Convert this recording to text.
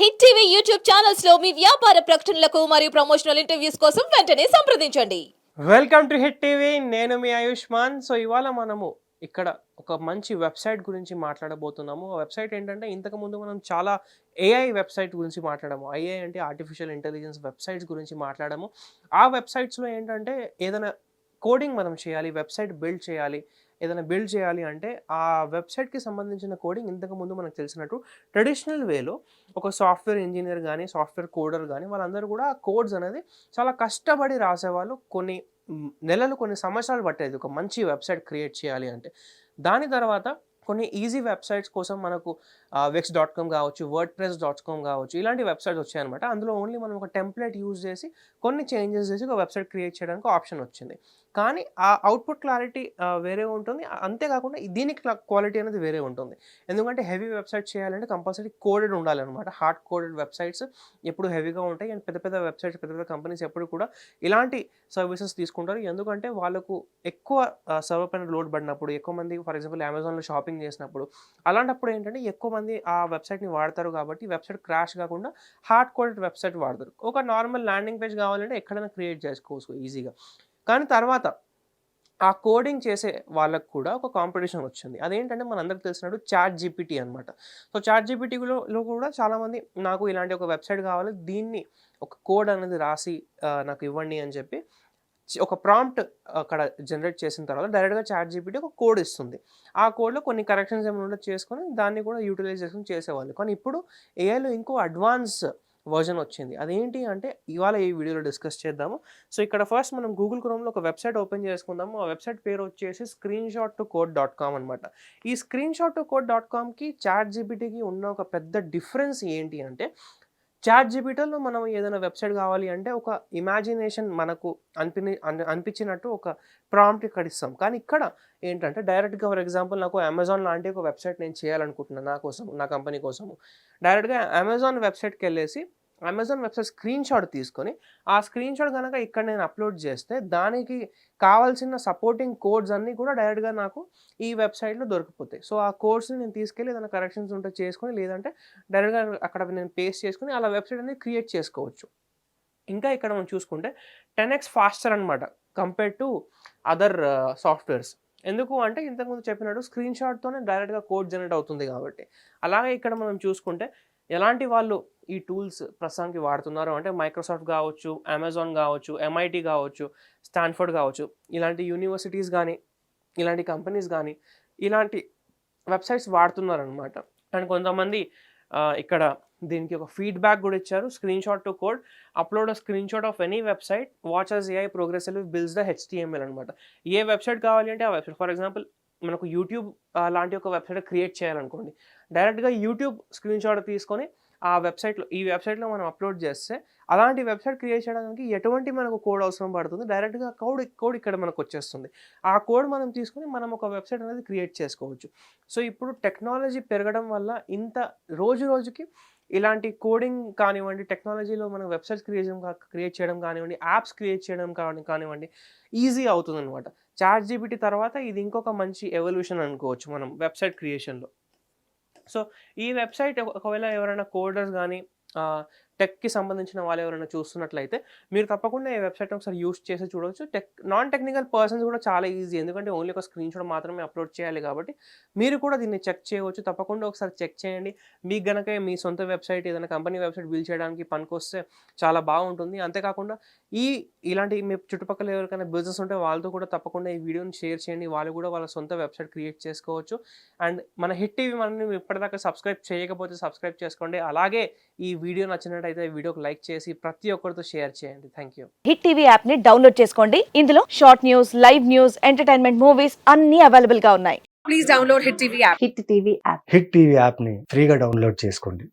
Hit TV YouTube ఛానల్స్లో మీ వ్యాపార ప్రకటనలకు మరియు ప్రమోషనల్ ఇంటర్వ్యూస్ కోసం వెంటనే సంప్రదించండి. Welcome to Hit TV. నేను మీ ఆయుష్మాన్. సో ఇవాళ మనము ఇక్కడ ఒక మంచి వెబ్సైట్ గురించి మాట్లాడబోతున్నాము. ఆ వెబ్సైట్ ఏంటంటే ఇంతకు ముందు మనం చాలా ఏఐ వెబ్సైట్ గురించి మాట్లాడాము. ఐఏ అంటే ఆర్టిఫిషియల్ ఇంటెలిజెన్స్ వెబ్సైట్స్ గురించి మాట్లాడాము. ఆ వెబ్సైట్స్లో ఏంటంటే ఏదైనా కోడింగ్ మనం చేయాలి వెబ్సైట్ బిల్డ్ చేయాలి ఏదైనా బిల్డ్ చేయాలి అంటే ఆ వెబ్సైట్కి సంబంధించిన కోడింగ్ ఇంతకు ముందు మనకు తెలిసినట్టు ట్రెడిషనల్ వేలో ఒక సాఫ్ట్వేర్ ఇంజనీర్ కానీ సాఫ్ట్వేర్ కోడర్ కానీ వాళ్ళందరూ కూడా కోడ్స్ అనేది చాలా కష్టపడి రాసేవాళ్ళు. కొన్ని నెలలు కొన్ని సంవత్సరాలు పట్టేది ఒక మంచి వెబ్సైట్ క్రియేట్ చేయాలి అంటే. దాని తర్వాత కొన్ని ఈజీ వెబ్సైట్స్ కోసం మనకు వెక్స్ డాట్ కామ్ కావచ్చు వర్డ్ ప్రెస్ డాట్ కామ్ కావచ్చు ఇలాంటి వెబ్సైట్స్ వచ్చాయన్నమాట. అందులో ఓన్లీ మనం ఒక టెంప్లెట్ యూజ్ చేసి కొన్ని చేంజెస్ చేసి ఒక వెబ్సైట్ క్రియేట్ చేయడానికి ఆప్షన్ వచ్చింది. కానీ ఆ అవుట్పుట్ క్లారిటీ వేరే ఉంటుంది. అంతేకాకుండా దీనికి క్వాలిటీ అనేది వేరే ఉంటుంది. ఎందుకంటే హెవీ వెబ్సైట్ చేయాలంటే కంపల్సరీ కోడెడ్ ఉండాలన్నమాట. హార్డ్ కోడెడ్ వెబ్సైట్స్ ఎప్పుడు హెవీగా ఉంటాయి. అండ్ పెద్ద పెద్ద వెబ్సైట్స్ పెద్ద పెద్ద కంపెనీస్ ఎప్పుడు కూడా ఇలాంటి సర్వీసెస్ తీసుకుంటారు. ఎందుకంటే వాళ్ళకు ఎక్కువ సర్వర్ పైన లోడ్ పడినప్పుడు ఎక్కువ మంది ఫర్ ఎగ్జాంపుల్ అమెజాన్లో షాపింగ్ చేసినప్పుడు అలాంటప్పుడు ఏంటంటే ఎక్కువ మంది ఆ వెబ్సైట్ని వాడతారు కాబట్టి వెబ్సైట్ క్రాష్ కాకుండా హార్డ్ కోడెడ్ వెబ్సైట్ వాడతారు. ఒక నార్మల్ ల్యాండింగ్ పేజ్ కావాలంటే ఎక్కడైనా క్రియేట్ చేసుకోవచ్చు ఈజీగా. కానీ తర్వాత ఆ కోడింగ్ చేసే వాళ్ళకు కూడా ఒక కాంపిటీషన్ వచ్చింది. అదేంటంటే మనందరికి తెలిసినట్టు చాట్ జీపీటీ అనమాట సో చాట్ జీపీటీలో కూడా చాలామంది నాకు ఇలాంటి ఒక వెబ్సైట్ కావాలి దీన్ని ఒక కోడ్ అనేది రాసి నాకు ఇవ్వండి అని చెప్పి ఒక ప్రాంప్ట్ అక్కడ జనరేట్ చేసిన తర్వాత డైరెక్ట్గా చాట్ జీపీటీ ఒక కోడ్ ఇస్తుంది. ఆ కోడ్లో కొన్ని కరెక్షన్స్ ఏమైనా ఉంటే చేసుకొని దాన్ని కూడా యూటిలైజ్ చేసుకుని చేసేవాళ్ళు. కానీ ఇప్పుడు ఏఐలో ఇంకో అడ్వాన్స్ వర్జన్ వచ్చింది. అదేంటి అంటే ఇవాళ ఈ వీడియోలో డిస్కస్ చేద్దాము. సో ఇక్కడ ఫస్ట్ మనం గూగుల్ క్రోమ్లో ఒక వెబ్సైట్ ఓపెన్ చేసుకుందాము. ఆ వెబ్సైట్ పేరు వచ్చేసి screenshot to code dot com అనమాట ఈ screenshot to code dot కామ్కి చాట్ జీబీటీకి ఉన్న ఒక పెద్ద డిఫరెన్స్ ఏంటి అంటే చాట్ జీబీటీలో మనం ఏదైనా వెబ్సైట్ కావాలి అంటే ఒక ఇమాజినేషన్ మనకు అనిపి అనిపించినట్టు ఒక ప్రాంప్ట్ ఇక్కడ ఇస్తాం. కానీ ఇక్కడ ఏంటంటే డైరెక్ట్గా ఫర్ ఎగ్జాంపుల్ నాకు అమెజాన్ లాంటి ఒక వెబ్సైట్ నేను చేయాలనుకుంటున్నాను నా కోసం నా కంపెనీ కోసము. డైరెక్ట్గా అమెజాన్ వెబ్సైట్కి వెళ్ళేసి అమెజాన్ వెబ్సైట్ స్క్రీన్ షాట్ తీసుకొని ఆ స్క్రీన్ షాట్ కనుక ఇక్కడ నేను అప్లోడ్ చేస్తే దానికి కావాల్సిన సపోర్టింగ్ కోడ్స్ అన్నీ కూడా డైరెక్ట్గా నాకు ఈ వెబ్సైట్లో దొరికిపోతాయి. సో ఆ కోడ్స్ని నేను తీసుకెళ్ళి ఏదైనా కరెక్షన్స్ ఉంటే చేసుకొని లేదంటే డైరెక్ట్గా అక్కడ నేను పేస్ట్ చేసుకొని అలా వెబ్సైట్ అనేది క్రియేట్ చేసుకోవచ్చు. ఇంకా ఇక్కడ మనం చూసుకుంటే టెన్ ఎక్స్ ఫాస్టర్ అనమాట కంపేర్ టు అదర్ సాఫ్ట్వేర్స్ ఎందుకు అంటే ఇంతకుముందు చెప్పినట్టు స్క్రీన్ షాట్తోనే డైరెక్ట్గా కోడ్ జనరేట్ అవుతుంది కాబట్టి. అలాగే ఇక్కడ మనం చూసుకుంటే ఎలాంటి వాళ్ళు ఈ టూల్స్ ప్రస్తుతానికి వాడుతున్నారు? అంటే మైక్రోసాఫ్ట్ కావచ్చు అమెజాన్ కావచ్చు ఎంఐటి కావచ్చు స్టాన్ఫర్డ్ కావచ్చు ఇలాంటి యూనివర్సిటీస్ కానీ ఇలాంటి కంపెనీస్ కానీ ఇలాంటి వెబ్సైట్స్ వాడుతున్నారనమాట అండ్ కొంతమంది ఇక్కడ దీనికి ఒక ఫీడ్బ్యాక్ కూడా ఇచ్చారు. Screenshot to code upload screenshot of any website watch as AI progressive builds the HTML అనమాట ఏ వెబ్సైట్ కావాలి అంటే ఆ వెబ్సైట్. ఫర్ ఎగ్జాంపుల్ మనకు యూట్యూబ్ లాంటి ఒక వెబ్సైట్ క్రియేట్ చేయాలనుకోండి. డైరెక్ట్గా యూట్యూబ్ స్క్రీన్ షాట్ తీసుకొని ఆ వెబ్సైట్లో ఈ వెబ్సైట్లో మనం అప్లోడ్ చేస్తే అలాంటి వెబ్సైట్ క్రియేట్ చేయడానికి ఎటువంటి మనకు కోడ్ అవసరం పడుతుంది? డైరెక్ట్గా కోడ్ కోడ్ ఇక్కడ మనకు వచ్చేస్తుంది. ఆ కోడ్ మనం తీసుకొని మనం ఒక వెబ్సైట్ అనేది క్రియేట్ చేసుకోవచ్చు. సో ఇప్పుడు టెక్నాలజీ పెరగడం వల్ల ఇంత రోజు రోజుకి ఇలాంటి కోడింగ్ కానివ్వండి టెక్నాలజీలో మనం వెబ్సైట్స్ క్రియేషన్ క్రియేట్ చేయడం కానివ్వండి యాప్స్ క్రియేట్ చేయడం కాని కానివ్వండి ఈజీ అవుతుంది అనమాట చాట్ జీబీటీ తర్వాత ఇది ఇంకొక మంచి ఎవల్యూషన్ అనుకోవచ్చు మనం వెబ్సైట్ క్రియేషన్లో. సో ఈ వెబ్సైట్ ఒకవేళ ఎవరైనా కోడర్స్ కానీ టెక్కి సంబంధించిన వాళ్ళు ఎవరైనా చూస్తున్నట్లయితే మీరు తప్పకుండా ఈ వెబ్సైట్ ఒకసారి యూస్ చేసి చూడవచ్చు టెక్ నాన్ టెక్నికల్ పర్సన్స్ కూడా చాలా ఈజీ. ఎందుకంటే ఓన్లీ ఒక స్క్రీన్ షాట్ మాత్రమే అప్లోడ్ చేయాలి కాబట్టి మీరు కూడా దీన్ని చెక్ చేయవచ్చు. తప్పకుండా ఒకసారి చెక్ చేయండి. మీకు గనక మీ సొంత వెబ్సైట్ ఏదైనా కంపెనీ వెబ్సైట్ బిల్డ్ చేయడానికి పనికొస్తే చాలా బాగుంటుంది. అంతేకాకుండా ఈ ఇలాంటి మీ చుట్టుపక్కల ఎవరికైనా బిజినెస్ ఉంటే వాళ్ళతో కూడా తప్పకుండా ఈ వీడియోని షేర్ చేయండి. వాళ్ళు కూడా వాళ్ళ సొంత వెబ్సైట్ క్రియేట్ చేసుకోవచ్చు. అండ్ మన హిట్ టీవీ మనల్ని ఇప్పటిదాకా సబ్స్క్రైబ్ చేయకపోతే సబ్స్క్రైబ్ చేసుకోండి. అలాగే ఈ వీడియో నచ్చినట్టు ఈ వీడియోకి లైక్ చేసి ప్రతి ఒక్కరితో షేర్ చేయండి. థ్యాంక్ యూ హిట్ టీవీ యాప్ని డౌన్లోడ్ చేసుకోండి. ఇందులో short news live news entertainment movies అన్ని అవైలబుల్గా ఉన్నాయి. Please download Hit TV app. Hit TV app Hit TV యాప్ని ఫ్రీగా డౌన్లోడ్ చేసుకోండి.